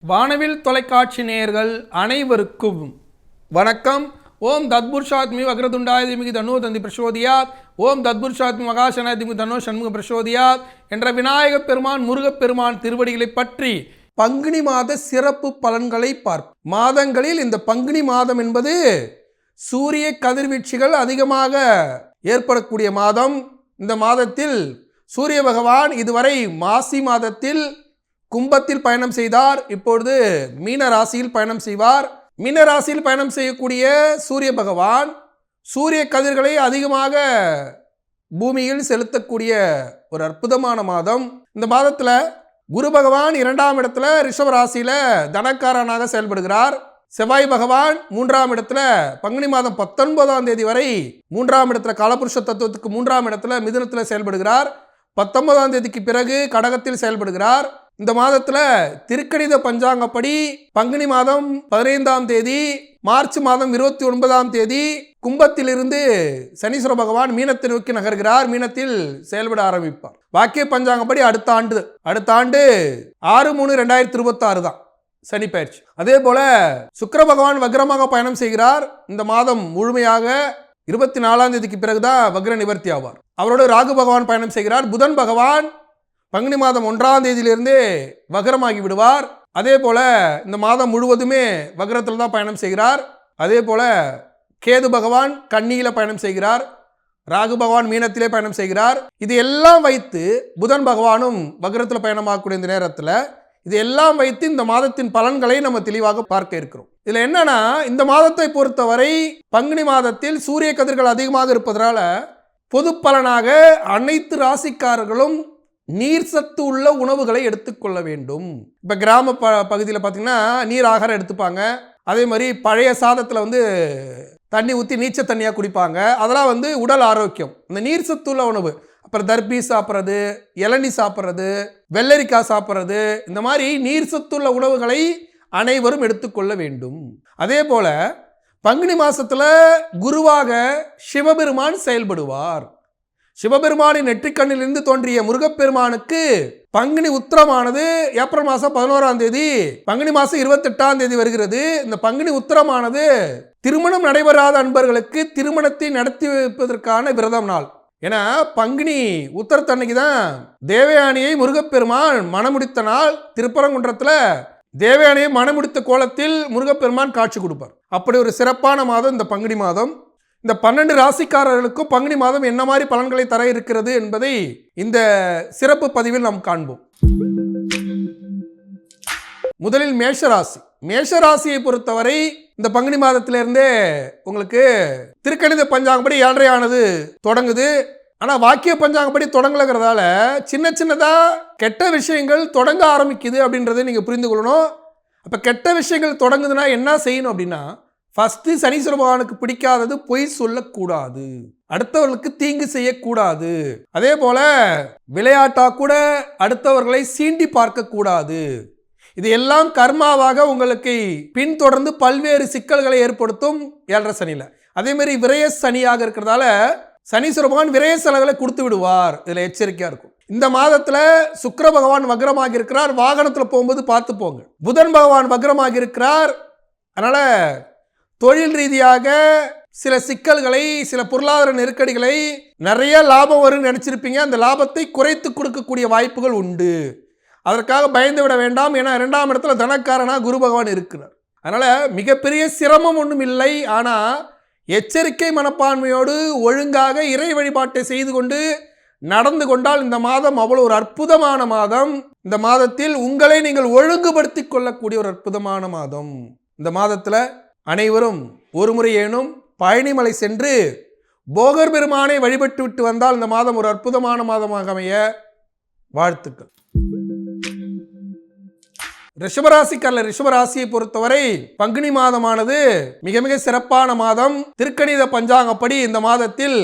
வானவில் தொலைக்காட்சி நேயர்கள் அனைவருக்கும் வணக்கம். ஓம் தத்புர்ஷாத்மி வக்ரதுண்டாயதிமிகு தன்னோ தந்தி பிரசோதியாத். ஓம் தத்புருஷாத்மி மகாசனாதிமிகு தன்னோ சண்முக பிரசோதியாத் என்ற விநாயகப் பெருமான் முருகப்பெருமான் திருவடிகளை பற்றி பங்குனி மாத சிறப்பு பலன்களை பார்ப்போம். மாதங்களில் இந்த பங்குனி மாதம் என்பது சூரிய கதிர்வீச்சுகள் அதிகமாக ஏற்படக்கூடிய மாதம். இந்த மாதத்தில் சூரிய பகவான் இதுவரை மாசி மாதத்தில் கும்பத்தில் பயணம் செய்தார். இப்பொழுது மீன ராசியில் பயணம் செய்வார். மீன ராசியில் பயணம் செய்யக்கூடிய சூரிய பகவான் சூரிய கதிர்களை அதிகமாக பூமியில் செலுத்தக்கூடிய ஒரு அற்புதமான மாதம். இந்த மாதத்தில் குரு பகவான் இரண்டாம் இடத்துல ரிஷப ராசியில் தனக்காரனாக செயல்படுகிறார். செவ்வாய் பகவான் மூன்றாம் இடத்துல பங்குனி மாதம் பத்தொன்பதாம் தேதி வரை மூன்றாம் இடத்துல காலபுருஷ தத்துவத்துக்கு மூன்றாம் இடத்துல மிதுனத்தில் செயல்படுகிறார். பத்தொன்பதாம் தேதிக்கு பிறகு கடகத்தில் செயல்படுகிறார். இந்த மாதத்துல திருக்கணித பஞ்சாங்கப்படி பங்குனி மாதம் பதினைந்தாம் தேதி மார்ச் மாதம் இருபத்தி ஒன்பதாம் தேதி கும்பத்திலிருந்து சனீஸ்வர பகவான் மீனத்தை நோக்கி நகர்கிறார். மீனத்தில் செயல்பட ஆரம்பிப்பார். வாக்கிய பஞ்சாங்கப்படி அடுத்த ஆண்டு அடுத்த ஆண்டு ஆறு மூணு ரெண்டாயிரத்தி இருபத்தாறு தான் சனி பயிற்சி. அதே போல சுக்கர பகவான் வக்ரமாக பயணம் செய்கிறார். இந்த மாதம் முழுமையாக இருபத்தி நாலாம் தேதிக்கு பிறகுதான் வக்ர நிவர்த்தி ஆவார். அவரோடு ராகு பகவான் பயணம் செய்கிறார். புதன் பகவான் பங்குனி மாதம் ஒன்றாம் தேதியிலிருந்தே வக்ரமாகி விடுவார். அதே போல இந்த மாதம் முழுவதுமே வக்ரத்தில் தான் பயணம் செய்கிறார். அதே போல கேது பகவான் கண்ணியில் பயணம் செய்கிறார். ராகு பகவான் மீனத்திலே பயணம் செய்கிறார். இது எல்லாம் வைத்து புதன் பகவானும் வக்ரத்தில் பயணமாகக்கூடிய இந்த நேரத்தில் இது எல்லாம் வைத்து இந்த மாதத்தின் பலன்களை நம்ம தெளிவாக பார்க்க இருக்கிறோம். இதில் என்னன்னா இந்த மாதத்தை பொறுத்தவரை பங்குனி மாதத்தில் சூரிய கதிர்கள் அதிகமாக இருப்பதனால பொது பலனாக அனைத்து ராசிக்காரர்களும் நீர் சத்து உள்ள உணவுகளை எடுத்துக்கொள்ள வேண்டும். இப்போ கிராம ப பகுதியில் பார்த்தீங்கன்னா நீர் ஆகாரம் எடுத்துப்பாங்க. அதே மாதிரி பழைய சாதத்தில் வந்து தண்ணி ஊற்றி நீச்ச தண்ணியாக குடிப்பாங்க. அதெல்லாம் வந்து உடல் ஆரோக்கியம். இந்த நீர் சத்து உள்ள உணவு. அப்புறம் தர்பி சாப்பிட்றது இளநி சாப்பிட்றது வெள்ளரிக்காய் சாப்பிட்றது இந்த மாதிரி நீர் சத்துள்ள உணவுகளை அனைவரும் எடுத்துக்கொள்ள வேண்டும். அதே போல பங்குனி மாசத்தில் குருவாக சிவபெருமான் செயல்படுவார். சிவபெருமானின் நெற்றிக்கண்ணிலிருந்து தோன்றிய முருகப்பெருமானுக்கு பங்குனி உத்திரமானது ஏப்ரல் மாதம் பதினோராம் தேதி பங்குனி மாதம் இருபத்தெட்டாம் தேதி வருகிறது. இந்த பங்குனி உத்திரமானது திருமணம் நடைபெறாத அன்பர்களுக்கு திருமணத்தை நடத்தி வைப்பதற்கான விரதம் நாள். ஏன்னா பங்குனி உத்தரத்தன்னைக்கு தான் தேவயானியை முருகப்பெருமான் மணமுடித்த நாள் திருப்பரங்குன்றத்தில் தேவயானியை மணமுடித்த கோலத்தில் முருகப்பெருமான் காட்சி கொடுப்பார். அப்படி ஒரு சிறப்பான மாதம் இந்த பங்குனி மாதம். இந்த பன்னெண்டு ராசிக்காரர்களுக்கும் பங்குனி மாதம் என்ன மாதிரி பலன்களை தர இருக்கிறது என்பதை இந்த சிறப்பு பதிவில் நாம் காண்போம். முதலில் மேஷராசி. மேஷராசியை பொறுத்தவரை இந்த பங்குனி மாதத்திலிருந்தே உங்களுக்கு திருக்கணித பஞ்சாங்கப்படி ஆனது தொடங்குது. ஆனால் வாக்கிய பஞ்சாங்கப்படி தொடங்கலைங்கிறதால சின்ன சின்னதாக கெட்ட விஷயங்கள் தொடங்க ஆரம்பிக்குது அப்படின்றத நீங்கள் புரிந்து கொள்ளணும். அப்போ கெட்ட விஷயங்கள் தொடங்குதுன்னா என்ன செய்யணும் அப்படின்னா ஃபஸ்ட்டு சனீஸ்வர பகவானுக்கு பிடிக்காதது பொய் சொல்லக்கூடாது. அடுத்தவர்களுக்கு தீங்கு செய்யக்கூடாது. அதே போல் விளையாட்டாக கூட அடுத்தவர்களை சீண்டி பார்க்கக்கூடாது. இது எல்லாம் கர்மாவாக உங்களுக்கு பின்தொடர்ந்து பல்வேறு சிக்கல்களை ஏற்படுத்தும் ஏழரை சனியில். அதே மாதிரி விரய சனியாக இருக்கிறதால சனீஸ்வர பகவான் விரய செலவுகளை கொடுத்து விடுவார். இதில் எச்சரிக்கையாக இருக்கும். இந்த மாதத்தில் சுக்கர பகவான் வக்ரமாக இருக்கிறார். வாகனத்தில் போகும்போது பார்த்து போங்க. புதன் பகவான் வக்ரமாக இருக்கிறார். அதனால் தொழில் ரீதியாக சில சிக்கல்களை சில பொருளாதார நெருக்கடிகளை நிறைய லாபம் வரும்னு நினச்சிருப்பீங்க. அந்த லாபத்தை குறைத்து கொடுக்கக்கூடிய வாய்ப்புகள் உண்டு. அதற்காக பயந்து விட வேண்டாம் ஏன்னா இரண்டாம் இடத்துல தனக்காரனாக குரு பகவான் இருக்கிறார். அதனால் மிகப்பெரிய சிரமம் ஒன்றும் இல்லை. ஆனால் எச்சரிக்கை மனப்பான்மையோடு ஒழுங்காக இறை வழிபாட்டை செய்து கொண்டு நடந்து கொண்டால் இந்த மாதம் அவ்வளோ ஒரு அற்புதமான மாதம். இந்த மாதத்தில் உங்களை நீங்கள் ஒழுங்குபடுத்தி கொள்ளக்கூடிய ஒரு அற்புதமான மாதம். இந்த மாதத்தில் அனைவரும் ஒரு முறை ஏனும் பழனிமலை சென்று போகர் பெருமானை வழிபட்டு விட்டு வந்தால் இந்த மாதம் ஒரு அற்புதமான மாதமாக அமைய வாழ்த்துக்கள். ரிஷபராசிக்கல்ல ரிஷபராசியை பொறுத்தவரை பங்குனி மாதமானது மிக மிக சிறப்பான மாதம். திருக்கணித பஞ்சாங்கப்படி இந்த மாதத்தில்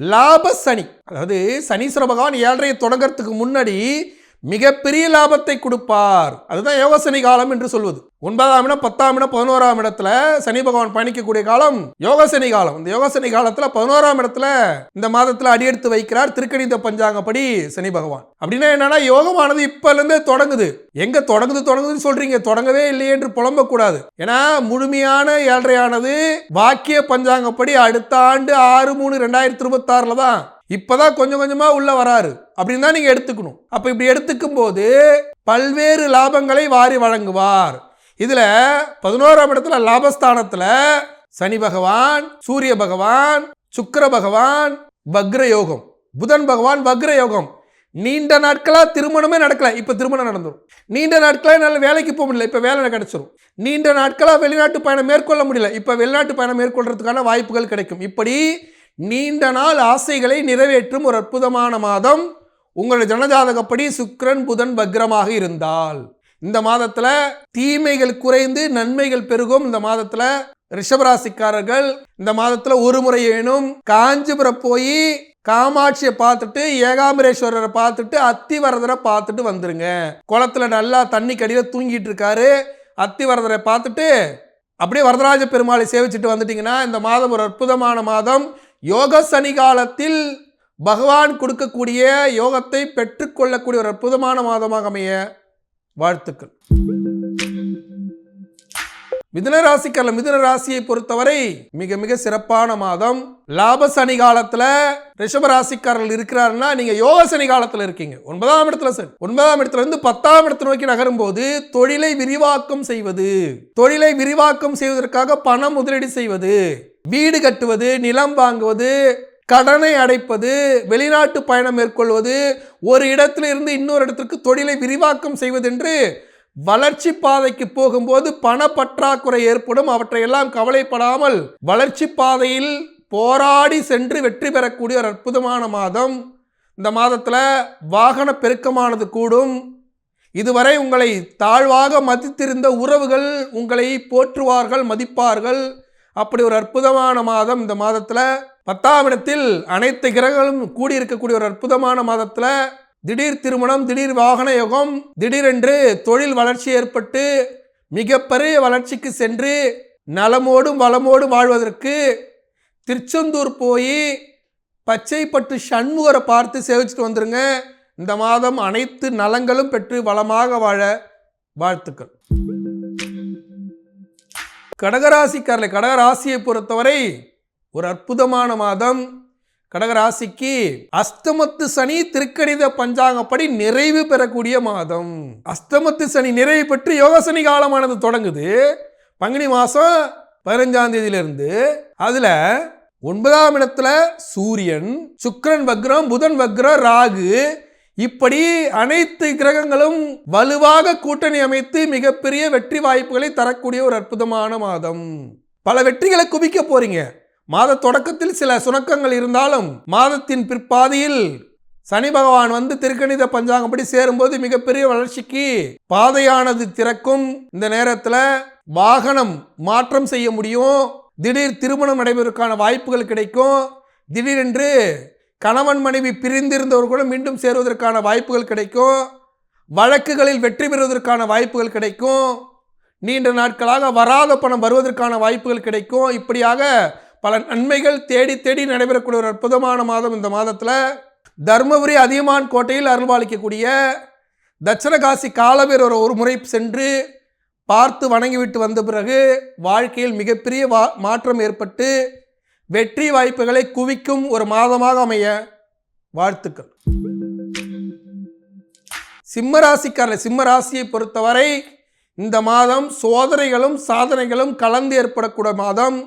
லாப சனி அதாவது சனீஸ்வர பகவான் ஏழரையை தொடங்கிறதுக்கு முன்னாடி மிகப்பெரிய லாபத்தை கொடுப்பார். அதுதான் யோகசனி காலம் என்று சொல்வது. ஒன்பதாம் இடம் பத்தாம் இடம் பதினோராம் இடத்துல சனி பகவான் பயணிக்கக்கூடிய காலம் யோகசனி காலம். இந்த யோகசனி காலத்துல பதினோராம் இடத்துல இந்த மாதத்துல அடியெடுத்து வைக்கிறார் திருக்கணித பஞ்சாங்கப்படி சனி பகவான். அப்படின்னா என்னன்னா யோகமானது இப்ப இருந்தே தொடங்குது. எங்க தொடங்குது தொடங்குதுன்னு சொல்றீங்க. தொடங்கவே இல்லையே என்று புலம்பக்கூடாது. ஏன்னா முழுமையான ஏழ்றையானது வாக்கிய பஞ்சாங்கப்படி அடுத்த ஆண்டு ஆறு மூணு ரெண்டாயிரத்தி இருபத்தி ஆறுல தான் இப்பதான் கொஞ்சம் கொஞ்சமா உள்ள வராரு. அப்படின்னு தான் நீங்கள் எடுத்துக்கணும். அப்போ இப்படி எடுத்துக்கும் போது பல்வேறு லாபங்களை வாரி வழங்குவார். இதில் பதினோராம் இடத்துல லாபஸ்தானத்தில் சனி பகவான் சூரிய பகவான் சுக்கிர பகவான் வக்ர யோகம் புதன் பகவான் வக்ர யோகம் நீண்ட நாட்களாக திருமணமே நடக்கல. இப்போ திருமணம் நடந்துடும் நீண்ட நாட்களாக என்னால் வேலைக்கு போக முடியல. இப்போ வேலை கிடச்சிரும். நீண்ட நாட்களாக வெளிநாட்டு பயணம் மேற்கொள்ள முடியல. இப்போ வெளிநாட்டு பயணம் மேற்கொள்றதுக்கான வாய்ப்புகள் கிடைக்கும். இப்படி நீண்ட நாள் ஆசைகளை நிறைவேற்றும் ஒரு அற்புதமான மாதம் உங்களுடைய ஜனஜாதகப்படி சுக்கிரன் புதன் வக்ரமாக இருந்தால். இந்த மாதத்துல தீமைகள் குறைந்து நன்மைகள் பெருகும். இந்த மாதத்துல ரிஷபராசிக்காரர்கள் இந்த மாதத்துல ஒரு முறை வேணும் காஞ்சிபுரம் போய் காமாட்சியை பார்த்துட்டு ஏகாம்பரேஸ்வரரை பார்த்துட்டு அத்திவரதரை பார்த்துட்டு வந்துருங்க. குளத்துல நல்லா தண்ணி கடியில் தூங்கிட்டு இருக்காரு. அத்திவரதரை பார்த்துட்டு அப்படியே வரதராஜ பெருமாளை சேவிச்சுட்டு வந்துட்டீங்கன்னா இந்த மாதம் ஒரு அற்புதமான மாதம். யோக சனி காலத்தில் பகவான் கொடுக்கக்கூடிய யோகத்தை பெற்றுக்கொள்ளக்கூடிய ஒரு அற்புதமான மாதமாக அமைய வாழ்த்துக்கள். மிதுன ராசிக்கல்ல மிதுன ராசியை பொறுத்தவரை மிக மிக சிறப்பான மாதம். லாப சனி காலத்துல ரிஷப ராசிக்காரர்கள் இருக்கிறாருன்னா நீங்க யோக சனி காலத்துல இருக்கீங்க. ஒன்பதாம் இடத்துல சரி ஒன்பதாம் இடத்துல இருந்து பத்தாம் இடத்தை நோக்கி நகரும் போது தொழிலை விரிவாக்கம் செய்வது தொழிலை விரிவாக்கம் செய்வதற்காக பணம் முதலீடு செய்வது வீடு கட்டுவது நிலம் வாங்குவது கடனை அடைப்பது வெளிநாட்டு பயணம் மேற்கொள்வது ஒரு இடத்திலிருந்து இன்னொரு இடத்திற்கு தொழிலை விரிவாக்கம் செய்வதென்று வளர்ச்சி பாதைக்கு போகும்போது பண பற்றாக்குறை ஏற்படும் அவற்றையெல்லாம் கவலைப்படாமல் வளர்ச்சி பாதையில் போராடி சென்று வெற்றி பெறக்கூடிய ஒரு அற்புதமான மாதம். இந்த மாதத்தில் வாகன பெருக்கமானது கூடும். இதுவரை உங்களை தாழ்வாக மதித்திருந்த உறவுகள் உங்களை போற்றுவார்கள் மதிப்பார்கள். அப்படி ஒரு அற்புதமான மாதம் இந்த மாதத்தில். பத்தாம் இடத்தில் அனைத்து கிரகங்களும் கூடியிருக்கக்கூடிய ஒரு அற்புதமான மாதத்தில். திடீர் திருமணம் திடீர் வாகன யோகம் திடீரென்று தொழில் வளர்ச்சி ஏற்பட்டு மிகப்பெரிய வளர்ச்சிக்கு சென்று நலமோடும் வளமோடும் வாழ்வதற்கு திருச்செந்தூர் போய் பச்சைப்பட்டு சண்முகரை பார்த்து சேவிச்சுட்டு வந்துருங்க. இந்த மாதம் அனைத்து நலங்களும் பெற்று வளமாக வாழ வாழ்த்துக்கள். கடகராசிக்காரர்களை கடகராசியை பொறுத்தவரை ஒரு அற்புதமான மாதம். கடகராசிக்கு அஸ்தமத்து சனி திருக்கணித பஞ்சாங்கப்படி நிறைவு பெறக்கூடிய மாதம். அஸ்தமத்து சனி நிறைவு பெற்று யோகசனி காலமானது தொடங்குது. பங்குனி மாதம் பதினஞ்சாம் தேதியிலிருந்து அதில் ஒன்பதாம் இடத்துல சூரியன் சுக்கிரன் வக்ரம் புதன் வக்ரம் ராகு இப்படி அனைத்து கிரகங்களும் வலுவாக கூட்டணி அமைத்து மிகப்பெரிய வெற்றி வாய்ப்புகளை தரக்கூடிய ஒரு அற்புதமான மாதம். பல வெற்றிகளை குவிக்க போறீங்க. மாத தொடக்கத்தில் சில சுணக்கங்கள் இருந்தாலும் மாதத்தின் பிற்பாதியில் சனி பகவான் வந்து திருக்கணித பஞ்சாங்கப்படி சேரும்போது மிகப்பெரிய வளர்ச்சிக்கு பாதையானது திறக்கும். இந்த நேரத்தில் வாகனம் மாற்றம் செய்ய முடியும். திடீர் திருமணம் நடைபெறுவதற்கான வாய்ப்புகள் கிடைக்கும். திடீரென்று கணவன் மனைவி பிரிந்திருந்தவர் கூட மீண்டும் சேருவதற்கான வாய்ப்புகள் கிடைக்கும். வழக்குகளில் வெற்றி பெறுவதற்கான வாய்ப்புகள் கிடைக்கும். நீண்ட நாட்களாக வராத பணம் வருவதற்கான வாய்ப்புகள் கிடைக்கும். இப்படியாக பல நன்மைகள் தேடி தேடி நடைபெறக்கூடிய ஒரு அற்புதமான மாதம் இந்த மாதத்தில். தர்மபுரி அதியமான் கோட்டையில் அருள்பாலிக்கக்கூடிய தட்சணகாசி காலபேரர் ஒரு முறை சென்று பார்த்து வணங்கிவிட்டு வந்த பிறகு வாழ்க்கையில் மிகப்பெரிய வா மாற்றம் ஏற்பட்டு வெற்றி வாய்ப்புகளை குவிக்கும் ஒரு மாதமாக அமைய வாழ்த்துக்கள். சிம்ம ராசிக்காரர் சிம்ம ராசியை பொறுத்தவரை இந்த மாதம் சோதனைகளும் சாதனைகளும் கலந்து ஏற்படக்கூடிய மாதம்.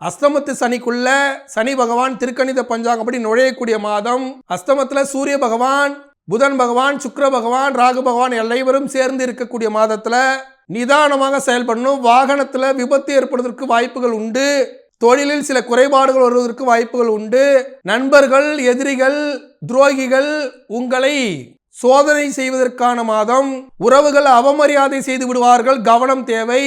அஸ்தமத்து சனிக்குள்ள சனி பகவான் திருக்கணித பஞ்சாங்கப்படி நுழையக்கூடிய மாதம். அஸ்தமத்தில் சூரிய பகவான் புதன் பகவான் சுக்கர பகவான் ராகு பகவான் எல்லைவரும் சேர்ந்து இருக்கக்கூடிய மாதத்தில் நிதானமாக செயல்படணும். வாகனத்தில் விபத்து ஏற்படுவதற்கு வாய்ப்புகள் உண்டு. தொழிலில் சில குறைபாடுகள் வருவதற்கு வாய்ப்புகள் உண்டு. நண்பர்கள் எதிரிகள் துரோகிகள் உங்களை சோதனை செய்வதற்கான மாதம். உறவுகள் அவமரியாதை செய்து விடுவார்கள் கவனம் தேவை.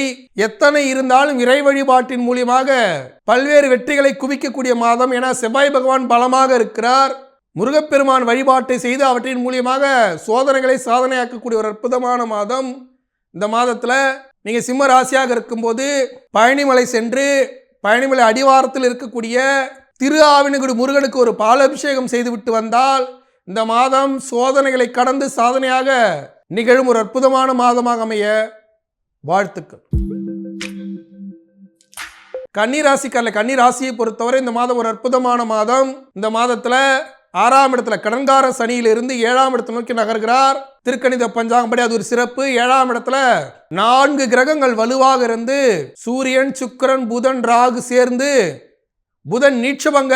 எத்தனை இருந்தாலும் இறை வழிபாட்டின் மூலியமாக பல்வேறு வெற்றிகளை குவிக்கக்கூடிய மாதம் என செவ்வாய் பகவான் பலமாக இருக்கிறார். முருகப்பெருமான் வழிபாட்டை செய்து அவற்றின் மூலியமாக சோதனைகளை சாதனையாக்கக்கூடிய ஒரு அற்புதமான மாதம். இந்த மாதத்தில் நீங்கள் சிம்ம ராசியாக இருக்கும்போது பழனிமலை சென்று பழனிமலை அடிவாரத்தில் இருக்கக்கூடிய திரு ஆவினகுடி முருகனுக்கு ஒரு பாலாபிஷேகம் செய்துவிட்டு வந்தால் இந்த மாதம் சோதனைகளை கடந்து சாதனையாக நிகழும் ஒரு அற்புதமான மாதமாக அமைய வாழ்த்துக்கள். கன்னி ராசிக்காரில் கன்னி ராசியை பொறுத்தவரை இந்த மாதம் ஒரு அற்புதமான மாதம். இந்த மாதத்தில் ஆறாம் இடத்துல கடன்கார சனியிலிருந்து ஏழாம் இடத்தை நோக்கி நகர்கிறார். திருக்கணித பஞ்சாங்கப்படி அது ஒரு சிறப்பு. ஏழாம் இடத்துல நான்கு கிரகங்கள் வலுவாக இருந்து சூரியன் சுக்கரன் புதன் ராகு சேர்ந்து புதன் நீட்சபங்க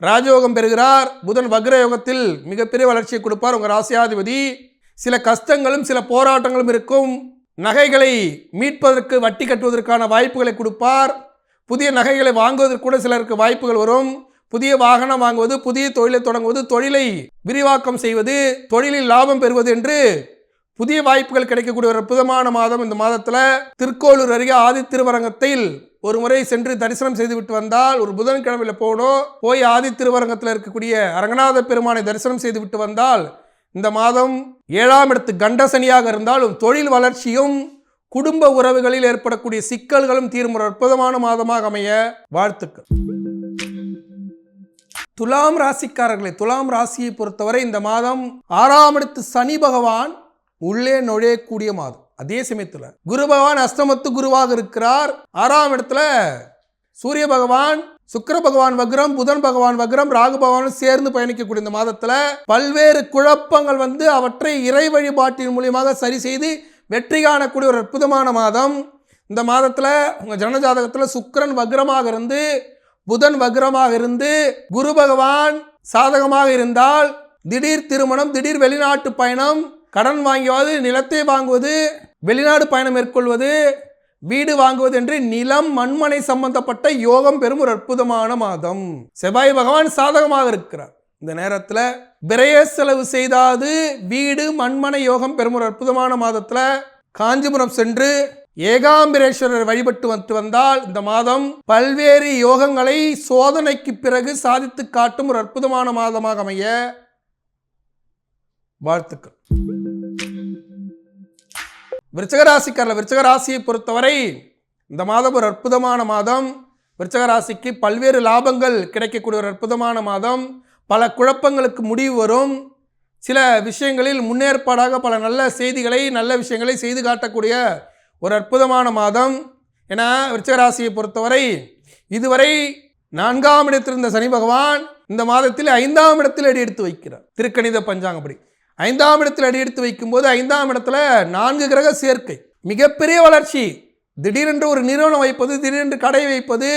ராஜயோகம் பெறுகிறார். புதன் வக்ரயோகத்தில் மிகப்பெரிய வளர்ச்சியை கொடுப்பார் உங்கள் ராசியாதிபதி. சில கஷ்டங்களும் சில போராட்டங்களும் இருக்கும். நகைகளை மீட்பதற்கு வட்டி கட்டுவதற்கான வாய்ப்புகளை கொடுப்பார். புதிய நகைகளை வாங்குவதற்கு கூட சிலருக்கு வாய்ப்புகள் வரும். புதிய வாகனம் வாங்குவது புதிய தொழிலை தொடங்குவது தொழிலை விரிவாக்கம் செய்வது தொழிலில் லாபம் பெறுவது என்று புதிய வாய்ப்புகள் கிடைக்கக்கூடிய ஒரு அற்புதமான மாதம். இந்த மாதத்தில் திருக்கோளூர் அருகே ஆதி திருவரங்கத்தில் ஒரு முறை சென்று தரிசனம் செய்துவிட்டு வந்தால் ஒரு புதன்கிழமையில் போகணும் போய் ஆதி திருவரங்கத்தில் இருக்கக்கூடிய அரங்கநாத பெருமானை தரிசனம் செய்துவிட்டு வந்தால் இந்த மாதம் ஏழாம் இடத்து கண்டசனியாக இருந்தாலும் தொழில் வளர்ச்சியும் குடும்ப உறவுகளில் ஏற்படக்கூடிய சிக்கல்களும் தீரும் ஒரு அற்புதமான மாதமாக அமைய வாழ்த்துக்கள். துலாம் ராசிக்காரர்களை துலாம் ராசியை பொறுத்தவரை இந்த மாதம் ஆறாம் இடத்து சனி பகவான் உள்ளே நுழையக்கூடிய மாதம். அதே சமயத்தில் குரு பகவான் அஸ்தமத்து குருவாக இருக்கிறார். ஆறாம் இடத்துல சூரிய பகவான் சுக்கர பகவான் வக்ரம் புதன் பகவான் வக்ரம் ராகு பகவானும் சேர்ந்து பயணிக்கக்கூடிய இந்த மாதத்தில் பல்வேறு குழப்பங்கள் வந்து அவற்றை இறை வழிபாட்டின் மூலியமாக சரி செய்து வெற்றி காணக்கூடிய ஒரு அற்புதமான மாதம். இந்த மாதத்தில் உங்கள் ஜனஜாதகத்தில் சுக்கரன் வக்ரமாக இருந்து புதன் வக்ரமாக இருந்து குரு பகவான் சாதகமாக இருந்தால் திடீர் திருமணம் திடீர் வெளிநாட்டு பயணம் கடன் வாங்கியாவது நிலத்தை வாங்குவது வெளிநாடு பயணம் மேற்கொள்வது வீடு வாங்குவது என்று நிலம் மண்மனை சம்பந்தப்பட்ட யோகம் பெறும் ஒரு அற்புதமான மாதம். செவ்வாய் பகவான் சாதகமாக இருக்கிறார். இந்த நேரத்தில் விரைய செலவு செய்தாது வீடு மண்மனை யோகம் பெறும் ஒரு அற்புதமான மாதத்தில் காஞ்சிபுரம் சென்று ஏகாம்பரேஸ்வரர் வழிபட்டு வந்து வந்தால் இந்த மாதம் பல்வேறு யோகங்களை சோதனைக்கு பிறகு சாதித்து காட்டும் ஒரு அற்புதமான மாதமாக அமைய வாழ்த்துக்கள். விருச்சகராசிக்காரில் விருச்சகராசியை விருச்சக ராசியை பொறுத்தவரை இந்த மாதம் ஒரு அற்புதமான மாதம். விருச்சகராசிக்கு பல்வேறு லாபங்கள் கிடைக்கக்கூடிய ஒரு அற்புதமான மாதம். பல குழப்பங்களுக்கு முடிவு வரும். சில விஷயங்களில் முன்னேற்பாடாக பல நல்ல செய்திகளை நல்ல விஷயங்களை செய்து காட்டக்கூடிய ஒரு அற்புதமான மாதம். ஏன்னா விருச்சகராசியை பொறுத்தவரை இதுவரை நான்காம் இடத்தில் இருந்த சனி பகவான் இந்த மாதத்தில் ஐந்தாம் இடத்தில் அடி எடுத்து வைக்கிறார். திருக்கணித பஞ்சாங்கப்படி. ஐந்தாம் இடத்தில் அடி எடுத்து வைக்கும்போது ஐந்தாம் இடத்துல நான்கு கிரக சேர்க்கை. மிகப்பெரிய வளர்ச்சி. திடீரென்று ஒரு நிறுவனம் வைப்பது திடீரென்று கடை வைப்பது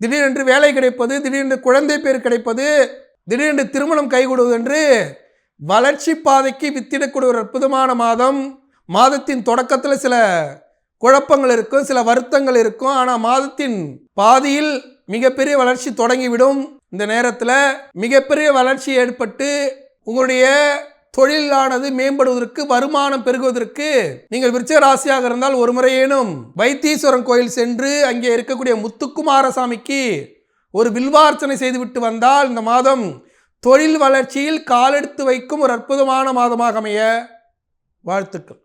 திடீரென்று வேலை கிடைப்பது திடீரென்று குழந்தை பேர் கிடைப்பது திடீரென்று திருமணம் கைகூடுவது என்று வளர்ச்சி பாதைக்கு வித்திடக்கூடிய ஒரு அற்புதமான மாதம். மாதத்தின் தொடக்கத்தில் சில குழப்பங்கள் இருக்கும் சில வருத்தங்கள் இருக்கும். ஆனால் மாதத்தின் பாதியில் மிகப்பெரிய வளர்ச்சி தொடங்கிவிடும். இந்த நேரத்தில் மிகப்பெரிய வளர்ச்சி ஏற்பட்டு உங்களுடைய தொழிலானது மேம்படுவதற்கு வருமானம் பெருகுவதற்கு நீங்கள் விருச்சிக ராசியாக இருந்தால் ஒரு முறையேனும் வைத்தீஸ்வரன் கோயில் சென்று அங்கே இருக்கக்கூடிய முத்துக்குமாரசாமிக்கு ஒரு வில்வார்ச்சனை செய்துவிட்டு வந்தால் இந்த மாதம் தொழில் வளர்ச்சியில் காலெடுத்து வைக்கும் ஒரு அற்புதமான மாதமாக அமைய வாழ்த்துக்கள்.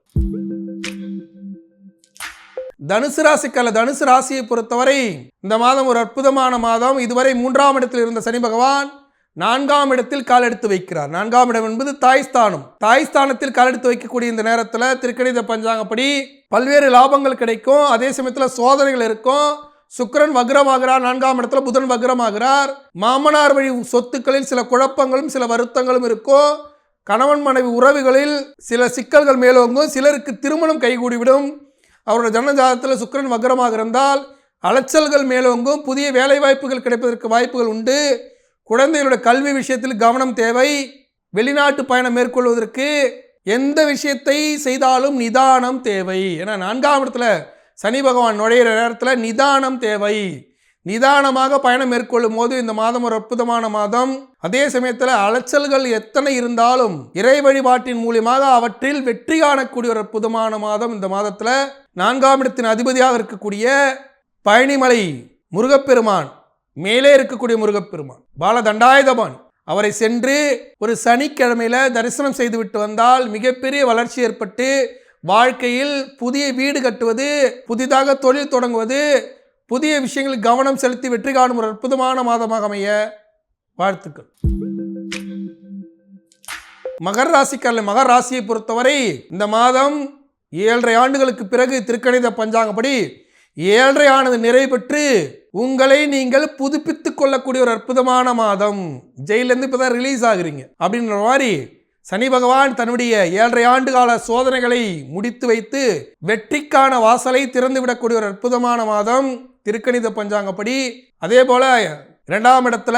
தனுசு ராசிக்கல்ல தனுசு ராசியை பொறுத்தவரை இந்த மாதம் ஒரு அற்புதமான மாதம். இதுவரை மூன்றாம் இடத்தில் இருந்த சனி பகவான் நான்காம் இடத்தில் கால் எடுத்து வைக்கிறார். நான்காம் இடம் என்பது தாய்ஸ்தானம் தாய்ஸ்தானத்தில் கால் எடுத்து வைக்கக்கூடிய இந்த நேரத்தில் திருக்கணித பஞ்சாங்கப்படி பல்வேறு லாபங்கள் கிடைக்கும். அதே சமயத்தில் சோதனைகள் இருக்கும். சுக்கிரன் வக்ரமாகிறார். நான்காம் இடத்துல புதன் வக்ரமாகிறார். மாமனார் வழி சொத்துக்களில் சில குழப்பங்களும் சில வருத்தங்களும் இருக்கும். கணவன் மனைவி உறவுகளில் சில சிக்கல்கள் மேலோங்கும். சிலருக்கு திருமணம் கைகூடிவிடும். அவரோட ஜனஜாதத்தில் சுக்கிரன் வக்ரமாக இருந்தால் அலைச்சல்கள் மேலோங்கும் புதிய வேலைவாய்ப்புகள் கிடைப்பதற்கு வாய்ப்புகள் உண்டு. குழந்தைகளோட கல்வி விஷயத்தில் கவனம் தேவை. வெளிநாட்டு பயணம் மேற்கொள்வதற்கு எந்த விஷயத்தை செய்தாலும் நிதானம் தேவை. ஏன்னா நான்காம் இடத்துல சனி பகவான் நுழையிற நேரத்தில் நிதானம் தேவை. நிதானமாக பயணம் மேற்கொள்ளும் போது இந்த மாதம் ஒரு அற்புதமான மாதம். அதே சமயத்தில் அலைச்சல்கள் எத்தனை இருந்தாலும் இறை வழிபாட்டின் மூலியமாக அவற்றில் வெற்றி காணக்கூடிய ஒரு அற்புதமான மாதம் இந்த மாதத்தில். நான்காம் இடத்தின் அதிபதியாக இருக்கக்கூடிய பழனிமலை முருகப்பெருமான். மேலே இருக்கக்கூடிய முருகப்பெருமான் பாலதண்டாயுதபான் அவரை சென்று ஒரு சனிக்கிழமையில தரிசனம் செய்துவிட்டு வந்தால் மிகப்பெரிய வளர்ச்சி ஏற்பட்டு வாழ்க்கையில் புதிய வீடு கட்டுவது புதிதாக தொழில் தொடங்குவது புதிய விஷயங்களில் கவனம் செலுத்தி வெற்றி காணும் ஒரு அற்புதமான மாதமாக அமைய வாழ்த்துக்கள். மகர ராசிக்காரர்கள் மகர ராசியை பொறுத்தவரை இந்த மாதம் ஏழரை ஆண்டுகளுக்கு பிறகு திருக்கணித பஞ்சாங்கப்படி ஏழரை ஆனது நிறைவு பெற்று உங்களை நீங்கள் புதுப்பித்துக் கொள்ளக்கூடிய ஒரு அற்புதமான மாதம். ஜெயிலேருந்து இப்போ தான் ரிலீஸ் ஆகுறீங்க. அப்படின்ற மாதிரி சனி பகவான் தன்னுடைய ஏழரை ஆண்டு கால சோதனைகளை முடித்து வைத்து வெற்றிக்கான வாசலை திறந்து விடக்கூடிய ஒரு அற்புதமான மாதம். திருக்கணித பஞ்சாங்கப்படி அதே போல இரண்டாம் இடத்துல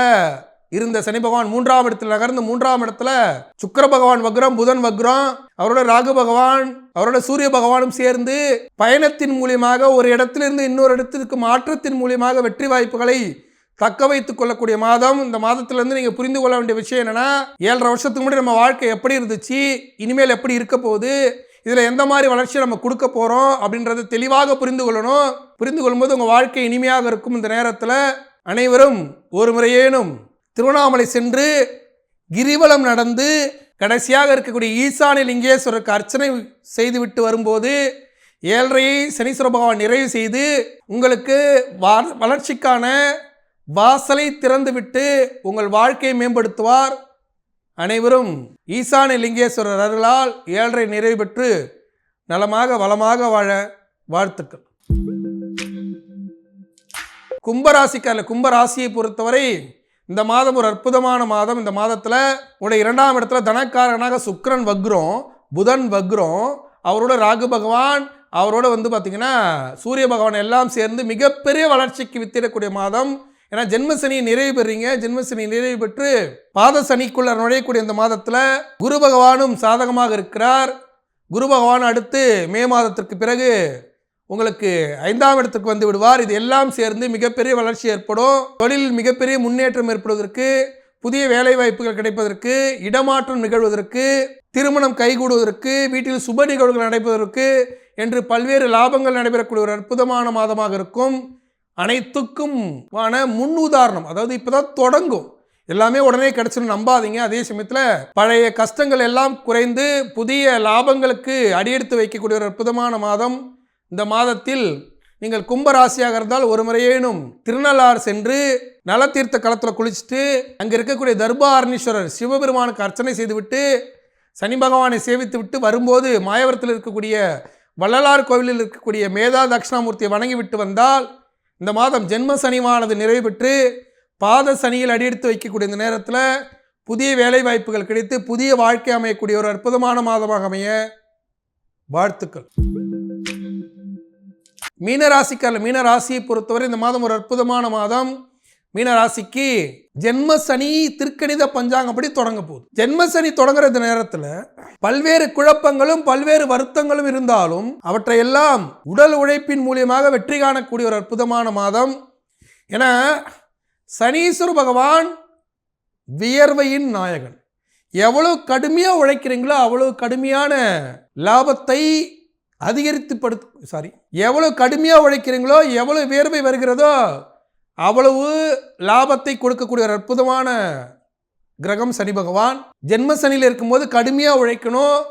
இருந்த சனி பகவான் மூன்றாம் இடத்துல நகர்ந்து மூன்றாம் இடத்துல சுக்கர பகவான் வக்ரம் புதன் வக்ரம் அவரோட ராகு பகவான் அவரோட சூரிய பகவானும் சேர்ந்து பயணத்தின் மூலியமாக ஒரு இடத்திலிருந்து இன்னொரு இடத்திற்கு மாற்றத்தின் மூலியமாக வெற்றி வாய்ப்புகளை தக்க வைத்துக் கொள்ளக்கூடிய மாதம். இந்த மாதத்திலிருந்து நீங்க புரிந்து கொள்ள வேண்டிய விஷயம் என்னன்னா ஏழரை வருஷத்துக்கு முன்னாடி நம்ம வாழ்க்கை எப்படி இருந்துச்சு இனிமேல் எப்படி இருக்க போகுது இதில் எந்த மாதிரி வளர்ச்சி நம்ம கொடுக்க போகிறோம் அப்படின்றத தெளிவாக புரிந்து கொள்ளணும். புரிந்து கொள்ளும்போது உங்கள் வாழ்க்கை இனிமையாக இருக்கும் இந்த நேரத்தில். அனைவரும் ஒரு முறையேனும் திருவண்ணாமலை சென்று கிரிவலம் நடந்து கடைசியாக இருக்கக்கூடிய ஈசான லிங்கேஸ்வரருக்கு அர்ச்சனை செய்துவிட்டு வரும்போது ஏழரையை சனீஸ்வர பகவான் நிறைவு செய்து உங்களுக்கு வளர்ச்சிக்கான வாசலை திறந்துவிட்டு உங்கள் வாழ்க்கையை மேம்படுத்துவார். அனைவரும் ஈசான லிங்கேஸ்வரர் அருளால் ஏழரை நிறைவு பெற்று நலமாக வளமாக வாழ வாழ்த்துக்கள். கும்பராசிக்காரர் கும்பராசியை பொறுத்தவரை இந்த மாதம் ஒரு அற்புதமான மாதம். இந்த மாதத்தில் உடைய இரண்டாம் இடத்துல தனக்காரனாக சுக்ரன் வக்ரம் புதன் வக்ரம் அவரோட ராகு பகவான் அவரோட வந்து பார்த்திங்கன்னா சூரிய பகவான் எல்லாம் சேர்ந்து மிகப்பெரிய வளர்ச்சிக்கு வித்திடக்கூடிய மாதம். ஏன்னா ஜென்மசனி நிறைவு பெறீங்க ஜென்மசனி நிறைவு பெற்று பாத சனிக்குள்ள நுழையக்கூடிய இந்த மாதத்தில் குரு பகவானும் சாதகமாக இருக்கிறார். குரு பகவான் அடுத்து மே மாதத்திற்கு பிறகு உங்களுக்கு ஐந்தாம் இடத்துக்கு வந்து விடுவார். இது எல்லாம் சேர்ந்து மிகப்பெரிய வளர்ச்சி ஏற்படும். தொழிலில் மிகப்பெரிய முன்னேற்றம் ஏற்படுவதற்கு புதிய வேலை வாய்ப்புகள் கிடைப்பதற்கு இடமாற்றம் நிகழ்வதற்கு திருமணம் கைகூடுவதற்கு வீட்டில் சுப நிகழ்வுகள் நடைபெறுவதற்கு என்று பல்வேறு லாபங்கள் நடைபெறக்கூடிய ஒரு அற்புதமான மாதமாக இருக்கும். அனைத்துக்கும் ஆன முன் உதாரணம் அதாவது இப்போதான் தொடங்கும். எல்லாமே உடனே கிடச்சிடும் நம்பாதீங்க. அதே சமயத்தில் பழைய கஷ்டங்கள் எல்லாம் குறைந்து புதிய லாபங்களுக்கு அடியெடுத்து வைக்கக்கூடிய ஒரு அற்புதமான மாதம். இந்த மாதத்தில் நீங்கள் கும்ப ராசியாக இருந்தால் ஒரு முறையேனும் திருநள்ளாறு சென்று நலத்தீர்த்த களத்தில் குளிச்சுட்டு அங்கே இருக்கக்கூடிய தர்பாரணீஸ்வரர் சிவபெருமானுக்கு அர்ச்சனை செய்துவிட்டு சனி பகவானை சேவித்து விட்டு வரும்போது மாயவரத்தில் இருக்கக்கூடிய வள்ளலார் கோவிலில் இருக்கக்கூடிய மேதா தட்சிணாமூர்த்தியை வணங்கிவிட்டு வந்தால் இந்த மாதம் ஜென்ம சனிவானது நிறைவு பெற்று பாத சனியில் அடியெடுத்து வைக்கக்கூடிய இந்த நேரத்தில் புதிய வேலை வாய்ப்புகள் கிடைத்து புதிய வாழ்க்கை அமையக்கூடிய ஒரு அற்புதமான மாதமாக அமைய வாழ்த்துக்கள். மீனராசிக்காரர் மீனராசியை பொறுத்தவரை இந்த மாதம் ஒரு அற்புதமான மாதம். மீனராசிக்கு ஜென்ம சனி திருக்கணித பஞ்சாங்கப்படி தொடங்க போகுது. ஜென்ம சனி தொடங்குற இந்த நேரத்தில் பல்வேறு குழப்பங்களும் பல்வேறு வருத்தங்களும் இருந்தாலும் அவற்றையெல்லாம் உடல் உழைப்பின் மூலியமாக வெற்றி காணக்கூடிய ஒரு அற்புதமான மாதம். என சனீஸ்வர பகவான் வியர்வையின் நாயகன். எவ்வளவு கடுமையாக உழைக்கிறீங்களோ அவ்வளவு கடுமையான லாபத்தை அதிகரித்து படு சாரி எவ்வளவு கடுமையாக உழைக்கிறீங்களோ எவ்வளவு வியர்வை வருகிறதோ அவ்வளவு லாபத்தை கொடுக்கக்கூடிய ஒரு அற்புதமான கிரகம் சனி பகவான். ஜென்ம சனியில் இருக்கும்போது கடுமையாக உழைக்கணும்.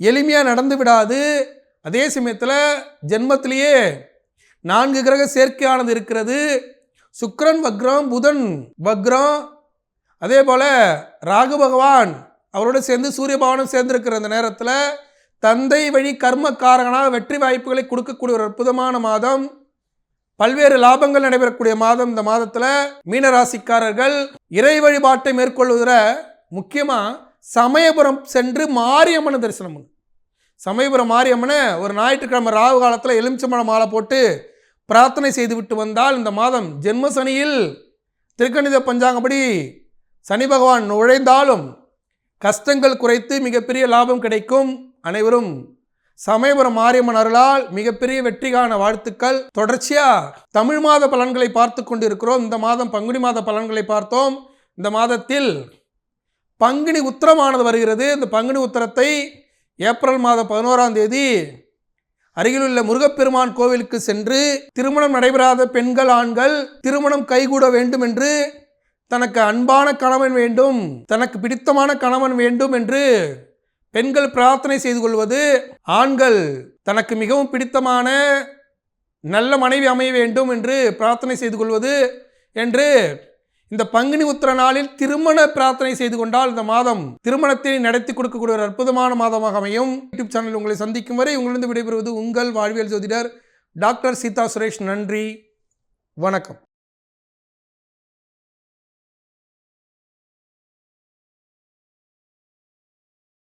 எளிமையாக நடந்து விடாது. அதே சமயத்தில் ஜென்மத்திலேயே நான்கு கிரக சேர்க்கையானது இருக்கிறது. சுக்கரன் வக்ரம் புதன் வக்ரம். அதே போல் ராகு பகவான் அவரோட சேர்ந்து சூரிய பகவானும் சேர்ந்திருக்கிற அந்த நேரத்தில் தந்தை வழி கர்மக்காரகனாக வெற்றி வாய்ப்புகளை கொடுக்கக்கூடிய ஒரு அற்புதமான மாதம். பல்வேறு லாபங்கள் நடைபெறக்கூடிய மாதம். இந்த மாதத்தில் மீனராசிக்காரர்கள் இறை வழிபாட்டை மேற்கொள்வதில் முக்கியமாக சமயபுரம் சென்று மாரியம்மனை தரிசனம் பண்ணு சமயபுரம் மாரியம்மனை ஒரு ஞாயிற்றுக்கிழமை ராகு காலத்தில் எலுமிச்சம்பழம் மாலை போட்டு பிரார்த்தனை செய்துவிட்டு வந்தால் இந்த மாதம் ஜென்ம சனியில் திருக்கணித பஞ்சாங்கப்படி சனி பகவான் நுழைந்தாலும் கஷ்டங்கள் குறைத்து மிகப்பெரிய லாபம் கிடைக்கும். அனைவரும் சமயபுரம் மாரியம்மன் அருளால் மிகப்பெரிய வெற்றிகான வாழ்த்துக்கள். தொடர்ச்சியா தமிழ் மாத பலன்களை பார்த்து கொண்டிருக்கிறோம். இந்த மாதம் பங்குனி மாத பலன்களை பார்த்தோம். இந்த மாதத்தில் பங்குனி உத்திரமானது வருகிறது. இந்த பங்குனி உத்திரத்தை ஏப்ரல் மாதம் பதினோராம் தேதி அருகிலுள்ள முருகப்பெருமான் கோவிலுக்கு சென்று திருமணம் நடைபெறாத பெண்கள் ஆண்கள் திருமணம் கைகூட வேண்டும் என்று தனக்கு அன்பான கணவன் வேண்டும் தனக்கு பிடித்தமான கணவன் வேண்டும் என்று பெண்கள் பிரார்த்தனை செய்து கொள்வது ஆண்கள் தனக்கு மிகவும் பிடித்தமான நல்ல மனைவி அமைய வேண்டும் என்று பிரார்த்தனை செய்து கொள்வது என்று இந்த பங்குனி உத்திர நாளில் திருமண பிரார்த்தனை செய்து கொண்டால் இந்த மாதம் திருமணத்தை நடத்தி கொடுக்கக்கூடிய ஒரு அற்புதமான மாதமாக அமையும். யூடியூப் சேனல் உங்களை சந்திக்கும் வரை உங்களிருந்து விடைபெறுவது உங்கள் வாழ்வியல் ஜோதிடர் டாக்டர் சீதா சுரேஷ். நன்றி. வணக்கம்.